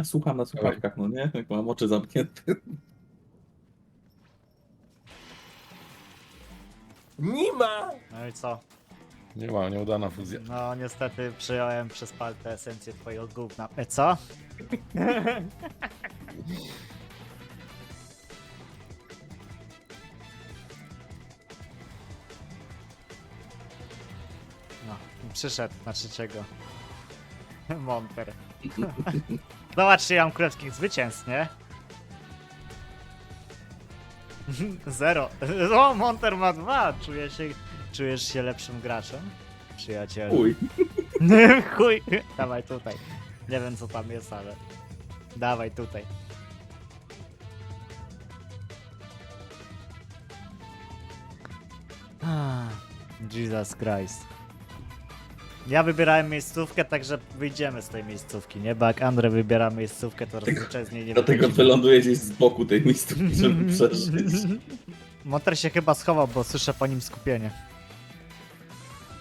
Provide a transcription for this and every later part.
Nie, słucham na słuchawkach, no nie? Jak mam oczy zamknięte. Nie ma! No i co? Nie ma, nieudana fuzja. No niestety przyjąłem przez paltę esencję twojego gówna. E co? No, przyszedł na trzeciego. Monter. Zobaczcie, ja mam królewskich zwycięstw, nie? Zero. O, Monter ma dwa. Czuję się, czujesz się lepszym graczem? Przyjacielu. Uj. Chuj. Dawaj tutaj. Nie wiem co tam jest, ale. Dawaj tutaj. Ah, Jesus Christ. Ja wybierałem miejscówkę, także wyjdziemy z tej miejscówki, nie? Bo jak Andre wybiera miejscówkę, to zazwyczaj z niej nie Dlatego wyląduję gdzieś z boku tej miejscówki, żeby przeżyć. Motor się chyba schował, bo słyszę po nim skupienie.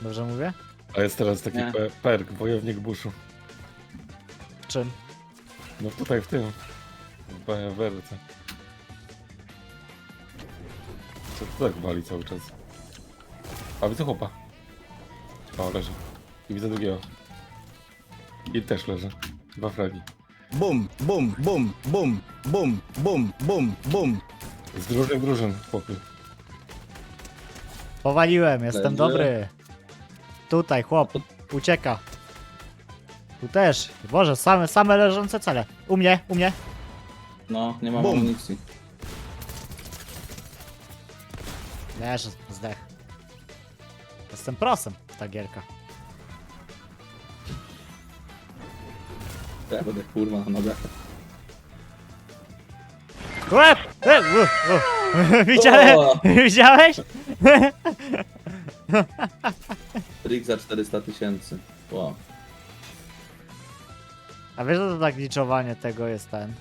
Dobrze mówię? A jest teraz taki Nie. pe perk, wojownik buszu. W czym? No tutaj w tym. W BWR-ce. Co to tak wali cały czas? A widzę chłopa. O, leży. I widzę drugiego. I też leży. Dwa fragi. Bum, bum, bum, bum, bum, bum, bum, bum. Z drużyn w drużyn, chłopy. Powaliłem, jestem Będzie. dobry. Tutaj, chłop, ucieka. Tu też. Boże, same, same leżące cele. U mnie, u mnie. No, nie mam Bum. amunicji. Leży, zdech. Jestem prosem, ta gierka. Ja będę kurwa na nogach. Łeb! E, u, u. Widziałeś? O! Widziałeś? Trik za 400 tysięcy. Wow. A wiesz, że to tak liczowanie tego jest ten?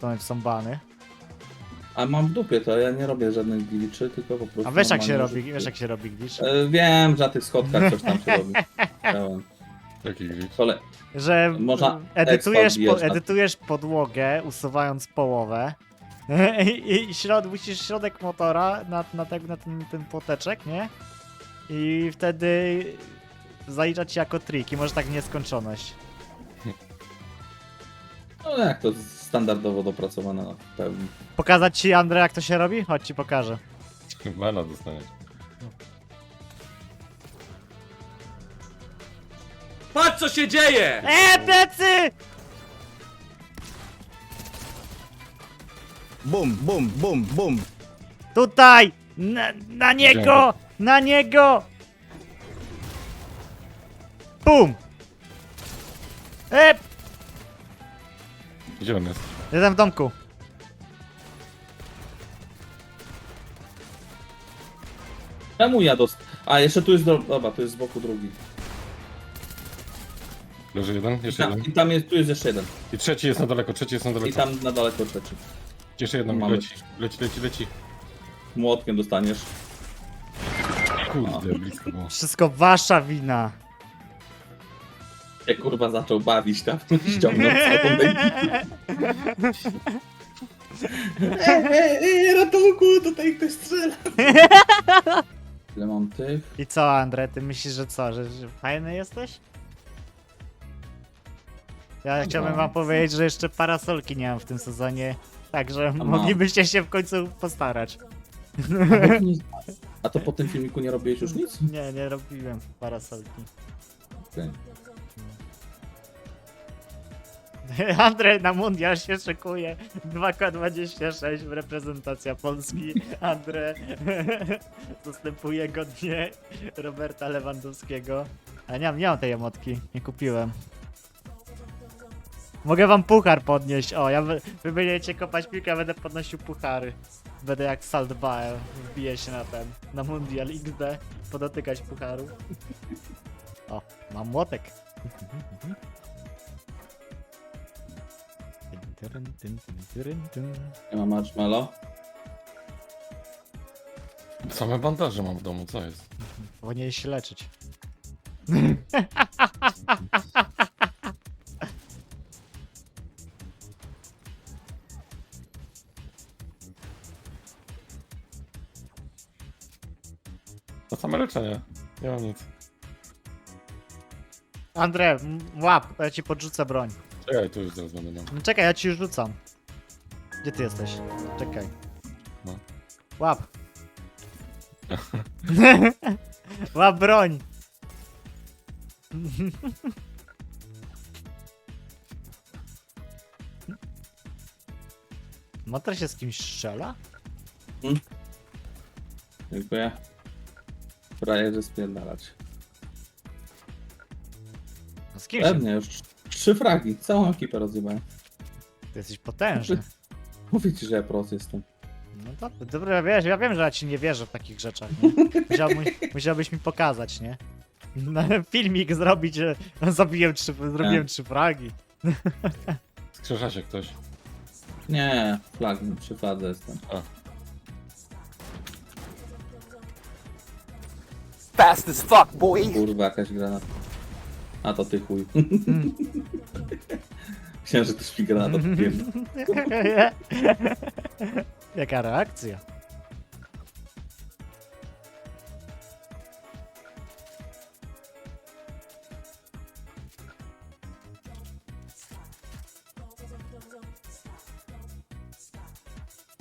To są bany. A mam w dupie to, ja nie robię żadnych glitchy, tylko po prostu... A wiesz jak się normalnie robi, wiesz jak się robi glitch? E, Wiem, że na tych schodkach coś tam się robi. Glitch. Kole... Że Można edytujesz, expa po, wbijać na- edytujesz podłogę, usuwając połowę. I, i środ, musisz środek motora na, na, te, na ten, ten płoteczek, nie? I wtedy zaliczać się jako trik i może tak w nieskończoność. No jak to standardowo dopracowane na pełni. Pokazać ci, Andrzej, jak to się robi? Chodź ci pokażę. Mana dostaniesz. Patrz co się dzieje! E, plecy! Bum, bum, bum, bum. Tutaj! Na, na niego! Na niego! Bum! E, Gdzie on jest? jestem w domku. Czemu ja dost... A, jeszcze tu jest... Do... Dobra, tu jest z boku drugi. Leży jeden? I Jeszcze tam, jeden. I tam jest, tu jest jeszcze jeden. I trzeci jest na daleko, trzeci jest na I daleko. tam na daleko trzeci. Jeszcze jeden Mamy. leci. Leci, leci, leci. Młotkiem dostaniesz. Kurde, blisko było. Wszystko wasza wina. Jak kurwa zaczął bawić tam, ściągnął całą ekipę. Ej, ej, ej, ratunku, tutaj ktoś strzela. Ile mam tych? I co, Andre, ty myślisz, że co, że, że fajny jesteś? Ja chciałbym wam powiedzieć, że jeszcze parasolki nie mam w tym sezonie, także mam. moglibyście się w końcu postarać. A to po tym filmiku nie robiłeś już nic? Nie, nie robiłem parasolki. Okej. Andrzej na mundial się szykuje. 2K26 w reprezentacja Polski. Andrzej zastępuje godnie Roberta Lewandowskiego. A nie mam, nie mam tej emotki, nie kupiłem. Mogę wam puchar podnieść. O, ja wy, wy będziecie kopać piłkę, ja będę podnosił puchary. Będę jak Saltbaer, wbiję się na ten, na mundial XD, podotykać pucharu. O, mam młotek. Nie ma marshmallow. Same bandaże mam w domu, co jest? Powinieneś się leczyć. leczenia. Nie mam nic. Andre, m- łap, ja ci podrzucę broń. Czekaj, tu już zaraz będę miał. No czekaj, ja ci już rzucam. Gdzie ty jesteś? Czekaj. No. Łap. Łap broń. Motor się z kimś strzela? Dziękuję. Frajerzy spierdalać. No z kim się? Pewnie, już trz- trzy fragi. Całą ekipę rozjebałem. Ty jesteś potężny. Mówię ci, że ja pros jestem. No dobra, dobra, wiesz, ja wiem, że ja ci nie wierzę w takich rzeczach, nie? Musiałbyś, musiałbyś mi pokazać, nie? No, filmik zrobić, że zabiłem trzy, zrobiłem trzy fragi. Skrzesza się ktoś. Nie, flag, przy fladze jestem. Fast as fuck, boy. Kurwa, jakaś granat. A to ty chuj. Myślałem, że to śpi granat odpiłem. Jaka reakcja?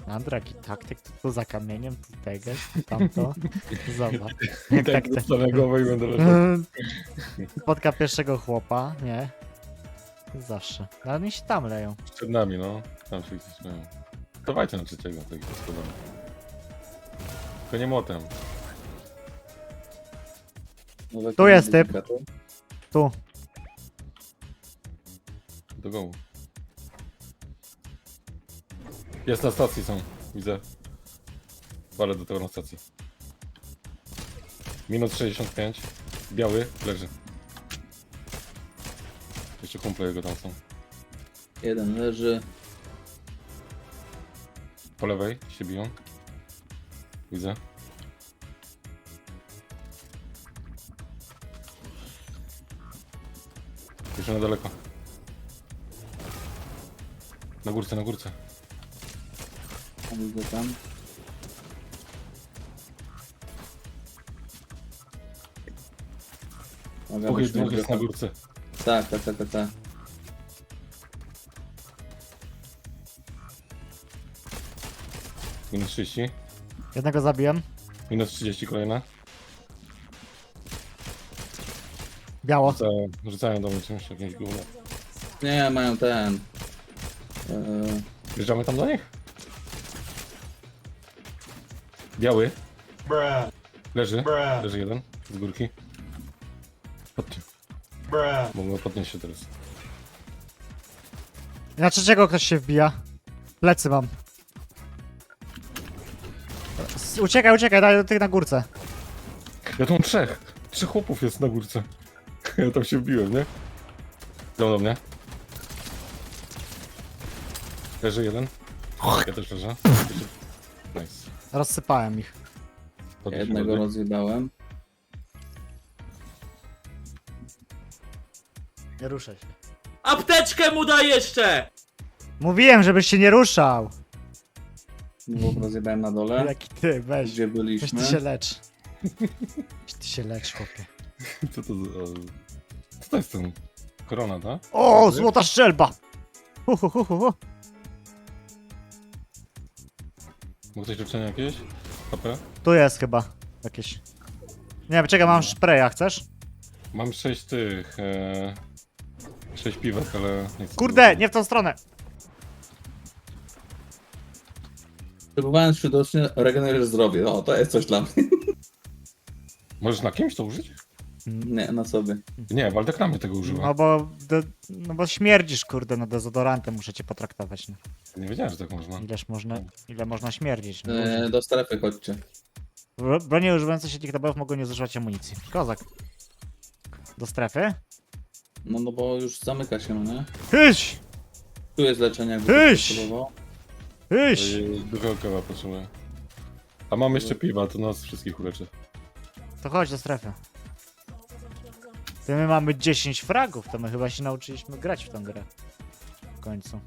Andra, jaki taktyk, tu, tu za kamieniem, tu tego, tu tamto. Zobacz. Jak Tak, tak, dostanę głowę i będę leżał. Spotka pierwszego chłopa, nie? Zawsze. Ale oni się tam leją. Przed nami, no. Tam się gdzieś mają. Dawajcie na trzeciego, tak jest podobne. Tylko nie młotem. Nowe Tu jest typ. Tu. Do gołu. Jest na stacji są, widzę. Walę do tego na stacji. Minut 65. Biały, leży. Jeszcze kumple jego tam są. Jeden leży. Po lewej się biją. Widzę. Jeszcze na daleko. Na górce, na górce. Widzę tam. Uwaga, Dwóch jest, dwóch jest na górce. Tak, tak, tak, tak, tak. Minus 30. Jednego zabiłem. Minus 30 kolejna. Biało. Rzucają, rzucają do mnie czymś, jakimś gówno. Nie, mają ten. Eee, Wjeżdżamy tam do nich? Biały. Leży. Leży jeden. Z górki. Chodźcie. Mogę podnieść się teraz. Na trzeciego ktoś się wbija. Plecy mam. S- Uciekaj, uciekaj, daj do tych na górce. Ja tu mam trzech. Trzech chłopów jest na górce. Ja tam się wbiłem, nie? Idą do mnie. Leży jeden. Ja też leżę. Nice. Rozsypałem ich. Podnieś jednego wody. rozjebałem. Nie ruszaj się. Apteczkę mu daj jeszcze! Mówiłem, żebyś się nie ruszał. Dwóch rozjebałem na dole. Jaki ty, weź. Gdzie Weź byliśmy? ty się lecz. Weź ty się lecz, chłopie. Co to za... Co to jest ten? Korona, tak? O, złota szczelba! Hu, hu, hu, hu, hu. Mógł ktoś leczenie jakieś? HP? Tu jest chyba jakieś. Nie wiem, czekaj, mam spraya, chcesz? Mam sześć tych... E... Sześć piwek, ale... Nie chcę Kurde, nie w tą stronę. Próbowałem śródocznie regenerujesz zdrowie. O, to jest coś dla mnie. Możesz na kimś to użyć? Nie, na sobie. Nie, Waldek na mnie tego używa. No bo, de, no bo śmierdzisz, kurde, no dezodorantem muszę cię potraktować. No. Nie wiedziałem, że tak można. Ileż można, ile można śmierdzić. No, E, do strefy chodźcie. Bro- Bronie używające się tych nabojów mogą nie zużywać amunicji. Kozak. Do strefy? No, no bo już zamyka się, no nie? Hyś! Tu jest leczenie, jakby Tyś! ktoś potrzebował. Hyś! Ej, Dużo kawa potrzebuję. A mam jeszcze piwa, to nas wszystkich uleczy. To chodź do strefy. Ty my mamy 10 fragów, to my chyba się nauczyliśmy grać w tę grę. W końcu.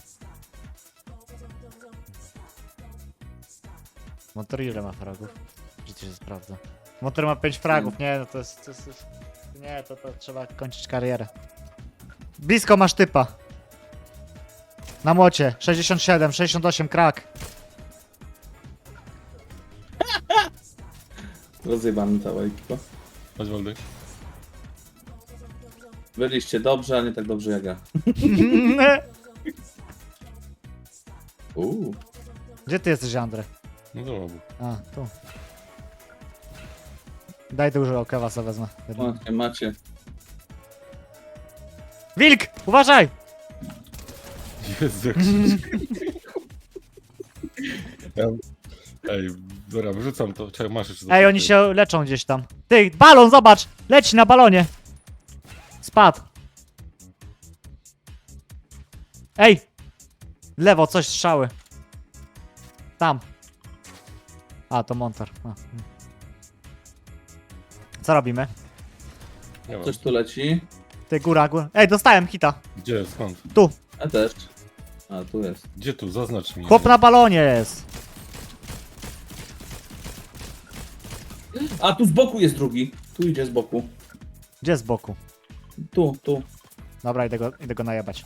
Motor ile ma fragów? Gdzie to się sprawdza? Motor ma 5 fragów, nie, no to jest, to jest... Nie, to, to trzeba kończyć karierę. Blisko masz typa. Na młocie. 67, 68, krak. Rozjebany cała ekipa. Chodź Waldek. Byliście dobrze, a nie tak dobrze jak ja. Uuu. Gdzie ty jesteś, Andre? No to obu. A, tu. Daj dużo kewa sobie wezmę. Macie, macie. Wilk! Uważaj! Jezu, jak ja... Ej, dobra, wyrzucam to. Czekaj, masz jeszcze. Ej, oni się leczą gdzieś tam. Ty, balon, zobacz! Leci na balonie! Spadł. Ej! Lewo, coś strzały. Tam. A, to montar. A. Co robimy? Nie wiem. Coś tu leci. Ty, góra, góra. Ej, dostałem hita. Gdzie, skąd? Tu. A też. A, tu jest. Gdzie tu? Zaznacz mi. Chłop na balonie jest. A, tu z boku jest drugi. Tu idzie z boku. Gdzie z boku? Tu, tu. Dobra, idę go, idę go najebać.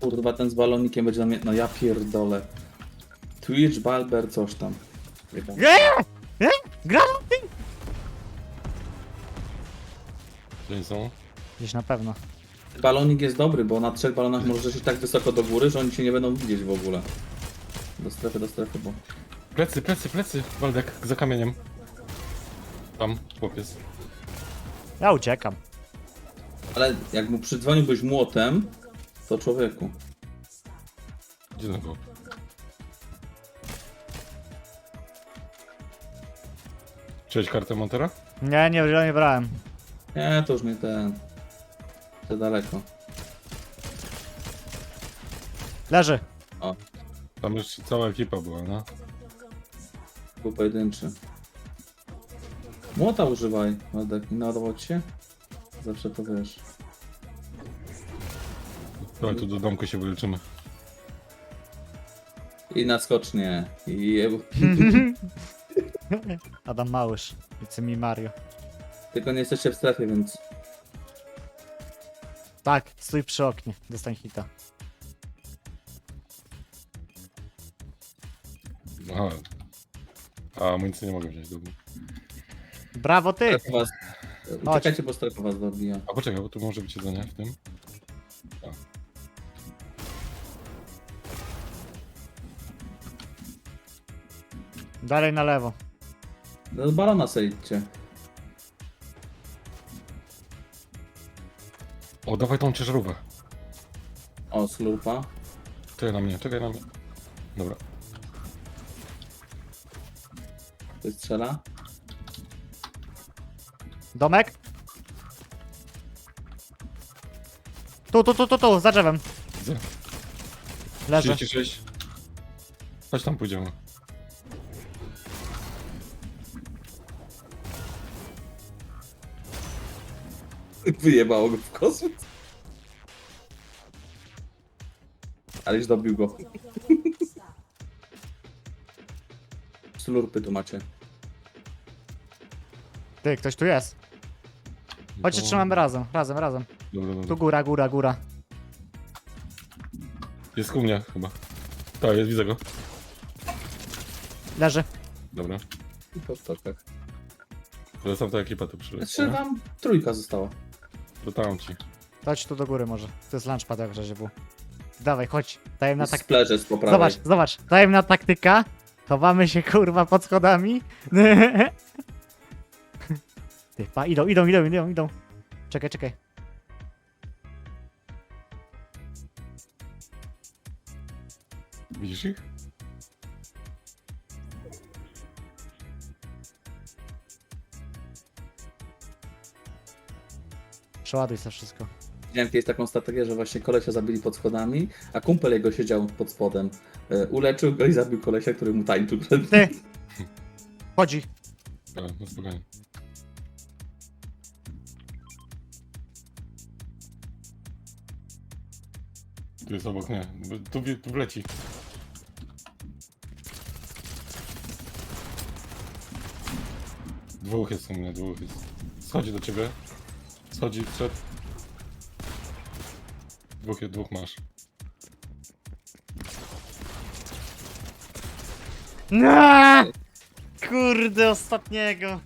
Kurwa, ten z balonikiem będzie na mnie... No ja pierdolę. Twitch, Balber, coś tam. Oni są? Gdzieś na pewno. Balonik jest dobry, bo na trzech balonach możesz iść tak wysoko do góry, że oni cię nie będą widzieć w ogóle. Do strefy, do strefy, bo... Plecy, plecy, plecy. Waldek, za kamieniem. Tam, chłopiec. Ja uciekam. Ale jak mu przydzwoniłbyś młotem, to człowieku. Gdzie ten chłop? Cześć kartę Montera? Nie, nie, nie brałem. Nie, to już nie ten... Za daleko. Leży. Tam już cała ekipa była, no. Był pojedynczy. Młota używaj, Ładek. Nie się? Zawsze to wiesz. Dawaj tu do domku się wyleczymy. I na skocznie. I jebu. Adam Małysz. It's mi Mario. Tylko nie jesteście w strefie, więc... Tak, stój przy oknie. Dostań hita. Aha. A amunicję nie mogę wziąć, dobra. Brawo ty! Strefa was... Uciekajcie, bo strefa was dobija. A poczekaj, bo tu może być jedzenie w tym. Dalej na lewo. Do No, balona sejdźcie. O, dawaj tą ciężarówkę. O, slurpa. Czekaj na mnie, czekaj na mnie. Dobra. Ktoś strzela. Domek? Tu, tu, tu, tu, tu, za drzewem. Widzę. Leży. 36. Chodź tam pójdziemy. Wyjebało go w kosmos. Aleś dobił go. Slurpy tu macie. Ty, ktoś tu jest. Chodźcie, trzymamy razem, razem, razem. Dobra, dobra. Tu góra, góra, góra. Jest u mnie chyba. Tak, jest, widzę go. Leży. Dobra. I po stokach. To tam ta ekipa tu przyleci. Jeszcze wam trójka została. To tam ci. Chodź tu do góry może. To jest lunchpad jak w razie był. Dawaj, chodź. Dajemy na taktykę. Splerze z po prawej. Zobacz, zobacz. Dajemy na taktyka. Chowamy się kurwa pod schodami. Ty, pa, idą, idą, idą, idą, idą. Czekaj, czekaj. Widzisz ich? Przeładuj sobie wszystko. Widziałem kiedyś taką strategię, że właśnie kolesia zabili pod schodami, a kumpel jego siedział pod spodem. E, Uleczył go i zabił kolesia, który mu tańczył przed Ty! Chodzi. Dobra, no spokojnie. Tu jest obok nie. Tu, tu wleci. Dwóch jest u mnie, dwóch jest. Schodzi do ciebie. Schodzi przed. Dwóch, dwóch masz. No! Kurde, ostatniego.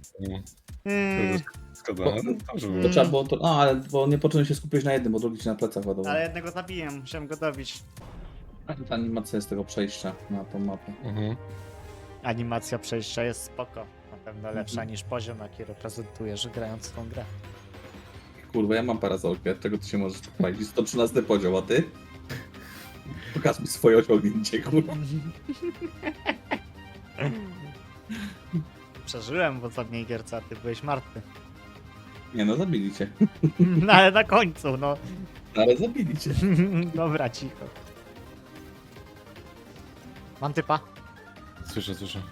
Mm. No, dobrze było. To trzeba było to. No, ale bo nie poczyniłem się skupić na jednym, bo drugi ci na plecach ładował. Ale jednego zabiłem, musiałem go dobić. Ta animacja jest tego przejścia na tą mapę. Mhm. Animacja przejścia jest spoko. Na pewno lepsza niż poziom, jaki reprezentujesz grając w tą grę. Kurwa, ja mam parasolkę, czego ty się możesz chwalić? 113 poziom, a ty? Pokaż mi swoje osiągnięcie, kurwa. Przeżyłem w ostatniej gierce, a ty byłeś martwy. Nie no, zabili cię. No ale na końcu, no. Ale zabili cię. Dobra, cicho. Mam typa. Słyszę, słyszę.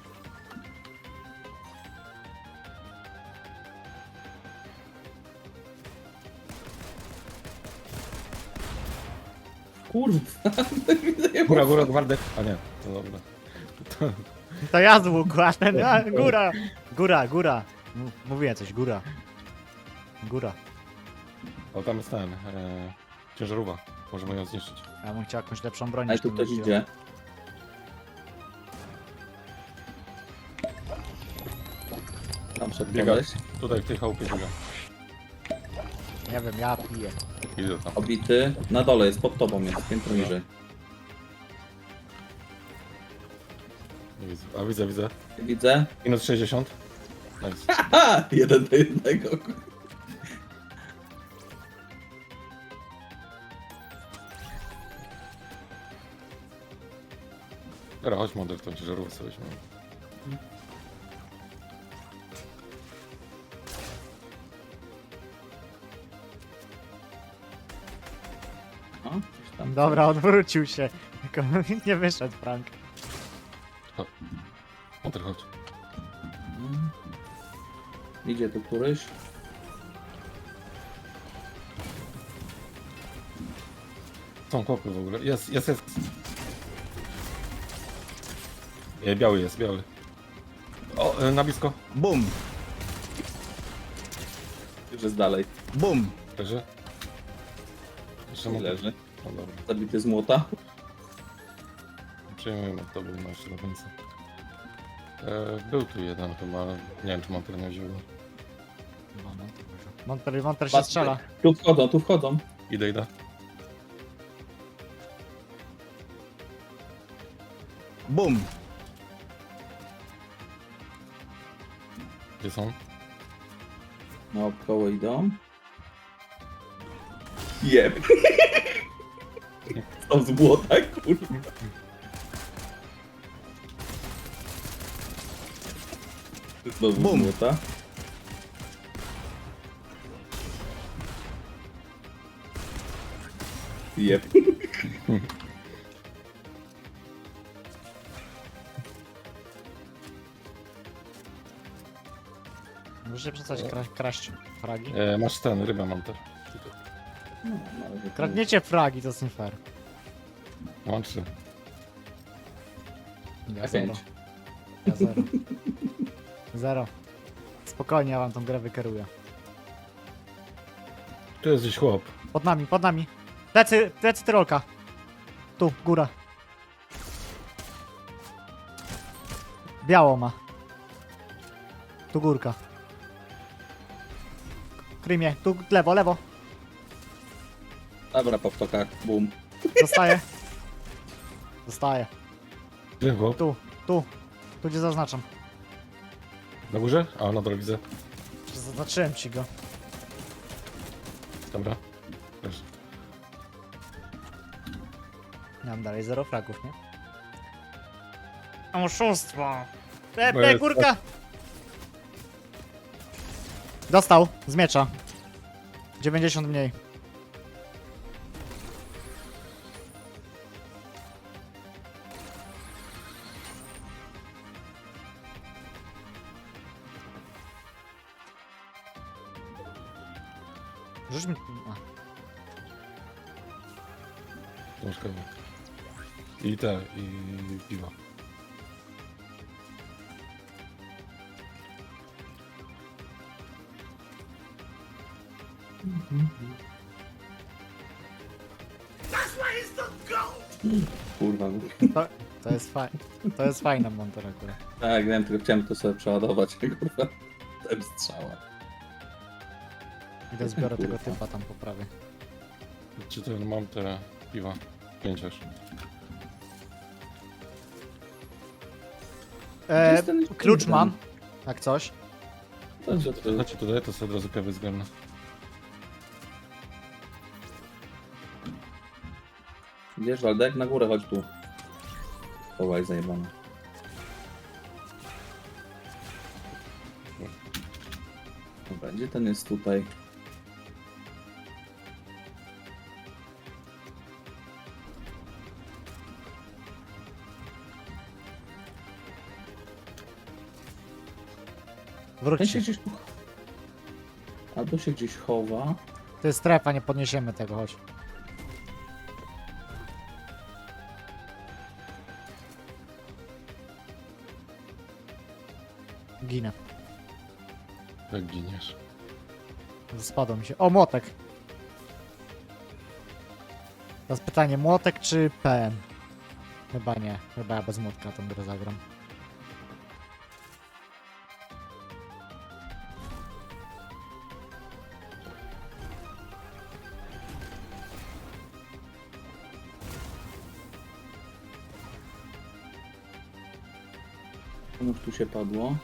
Kurwa. Góra, góra, gwardek. A nie, to dobra. To, To ja z łuku, a ten, a, góra. Góra, góra. M- Mówiłem coś, góra. Góra. o, tam jest ten. E, ciężarówka. Możemy ją zniszczyć. Ja bym chciał jakąś lepszą broń Ale niż tu tą ktoś idzie. Tam przed Biega. koleś. Tutaj w tej chałupie biega. Nie wiem, ja piję. Idę tam. Obity. Na dole jest, pod tobą jest, piętro niżej. Nie widzę. A widzę, widzę. Widzę. Minus 60. Nice. Ha! Jeden do jednego. Dobra, chodź model tą ciężarówkę sobie weźmiemy. Dobra, odwrócił się. Tylko nie wyszedł Frank. Chodź. Mm. Idzie tu któryś. Są kopy w ogóle. Jest, jest, jest. E, biały jest, biały. O, e, na blisko. Bum, Już jest dalej. bum. Leży. Jeszcze leży. No dobra. Zabity z młota. Przyjmujemy, to był na jeszcze do końca. E, był tu jeden chyba, ale nie wiem czy monter nie wziął. go. Monter, Monter się Patrz, strzela. Tu wchodzą, tu wchodzą. Idę, idę. Bum, Gdzie są? Naokoło idą. Jeb. Są z młota, kurwa. Znowu z młota. Jeb. Muszę przestać kra kraść fragi. E, masz ten, na razie to- Kradniecie fragi, to jest nie fair. Trzy. Ja zero. pięć. Ja zero. Zero. Spokojnie, ja wam tą grę wykieruję. Tu jest gdzieś chłop. Pod nami, pod nami. Plecy, plecy tyrolka. Tu, góra. Biało ma. Tu górka. Krymie, tu lewo, lewo. Dobra, po ptokach. Bum. Zostaje. Zostaje. Gdzie chłop? Tu, tu. Tu gdzie zaznaczam. Na górze? A, na dole widzę. Zaznaczyłem ci go. Dobra. Leży. Mam dalej zero fragów, nie? Oszustwo! Bo Pepe, jest- kurka! Dostał, z miecza. 90 mniej. Rzuć mi... A. I te, i piwa. Kurwa. To, to jest faj... To jest fajna montor akurat. Tak, wiem, tylko chciałem to sobie przeładować. Kurwa. Zemstrza. Idę zbiorę tego typa tam po prawej. Czy to mam te piwa? Pięć aż. E, jest ten klucz mam, jak coś. Chodźcie tutaj, to sobie od razu kawy zgarnę. Wiesz, Waldek, na górę chodź tu. Chowaj zajebane. Dobra, gdzie ten jest tutaj? Ten się Wróćcie. gdzieś tu... Albo się gdzieś chowa. To jest strefa, nie podniesiemy tego, chodź. Ginę. Jak giniesz. Spadł mi się. O, młotek. Teraz pytanie, młotek czy PM? Chyba nie. Chyba ja bez młotka tą grę zagram. Tu się padło.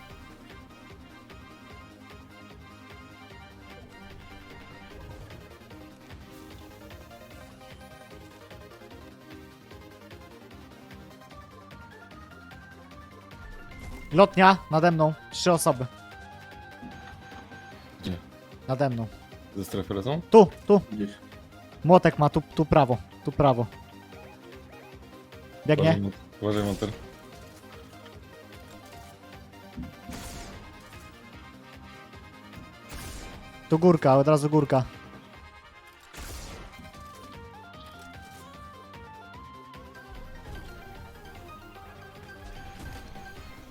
Lotnia, nade mną. Trzy osoby. Gdzie? Nade mną. Ze strefy lecą? Tu, tu. Gdzieś. Młotek ma, tu, tu prawo. Tu prawo. Biegnie. Uważaj, Uważaj, monter. Tu górka, od razu górka.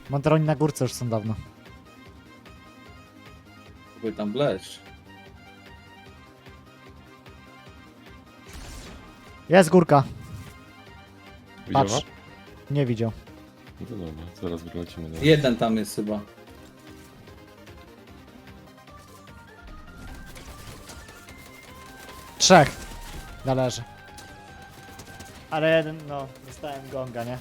Monteroni na górce już są dawno. Próbuj tam wleźć. Jest górka. Widziała? Patrz. Nie widział. No to dobra, zaraz wylecimy. Do... Jeden tam jest chyba. Trzech. Należy. Ale jeden, no, dostałem gonga, nie?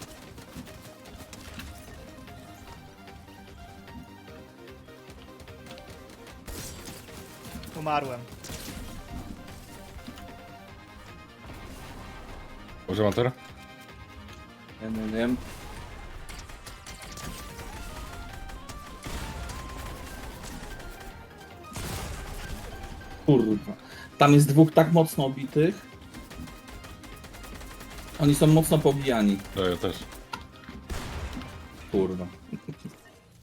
Umarłem. Uważaj, monter. Ja nie wiem. Kurwa. Tam jest dwóch tak mocno obitych. Oni są mocno pobijani. To ja też. Kurwa.